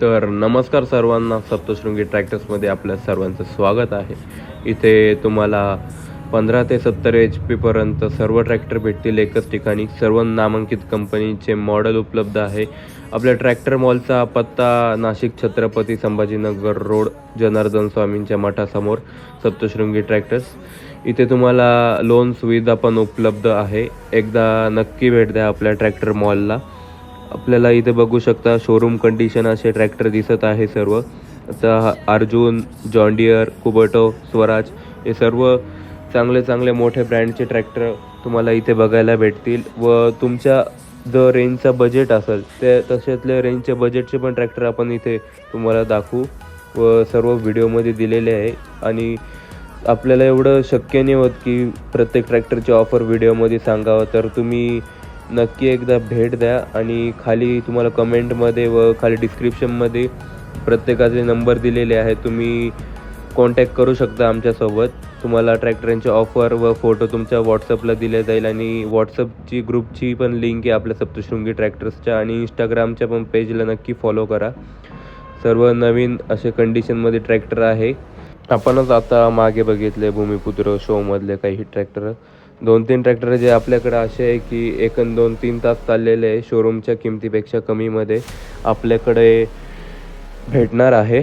तर नमस्कार सर्वांना सप्तशृंगी ट्रॅक्टर्समध्ये आपल्या सर्वांचं स्वागत आहे. इथे तुम्हाला पंधरा ते सत्तर एच पीपर्यंत सर्व ट्रॅक्टर भेटतील एकच ठिकाणी. सर्व नामांकित कंपनीचे मॉडेल उपलब्ध आहे. आपल्या ट्रॅक्टर मॉलचा पत्ता नाशिक छत्रपती संभाजीनगर रोड जनार्दन स्वामींच्या मठासमोर सप्तशृंगी ट्रॅक्टर्स. इथे तुम्हाला लोन सुविधा पण उपलब्ध आहे. एकदा नक्की भेट द्या आपल्या ट्रॅक्टर मॉलला. आपल्याला इथे बघू शकता शोरूम कंडिशन असे ट्रॅक्टर दिसत आहे सर्व. आता अर्जुन जॉन्डियर कुबटो स्वराज हे सर्व चांगले चांगले मोठे ब्रँडचे ट्रॅक्टर तुम्हाला इथे बघायला भेटतील. व तुमच्या जो रेंजचा बजेट असेल ते तशातल्या रेंजच्या बजेटचे पण ट्रॅक्टर आपण इथे तुम्हाला दाखवू. व सर्व व्हिडिओमध्ये दिलेले आहे. आणि आपल्याला एवढं शक्य नाही होत की प्रत्येक ट्रॅक्टरची ऑफर व्हिडिओमध्ये सांगावं. तर तुम्ही नक्की एकदा भेट द्या आणि खाली तुम्हाला कमेंटमध्ये व खाली डिस्क्रिप्शनमध्ये प्रत्येकाचे नंबर दिलेले आहेत. तुम्ही कॉन्टॅक्ट करू शकता आमच्यासोबत. तुम्हाला ट्रॅक्टरांचे ऑफर व फोटो तुमच्या व्हॉट्सअपला दिले जाईल आणि व्हॉट्सअपची ग्रुपची पण लिंक आहे आपल्या सप्तशृंगी ट्रॅक्टर्सच्या आणि इंस्टाग्रामच्या पण पेजला नक्की फॉलो करा. सर्व नवीन असे कंडिशनमध्ये ट्रॅक्टर आहे. आपणच आता मागे बघितले भूमिपुत्र शोमधले काही ट्रॅक्टर दोन तीन ट्रॅक्टर जे आपल्याकडे असे आहे की एक दोन तीन तास चाललेले आहे शोरूमच्या किमतीपेक्षा कमीमध्ये आपल्याकडे भेटणार आहे.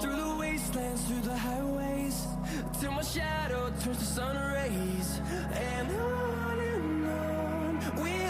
through the wastelands, through the highways, till my shadow turns to sun rays. And on and on we'll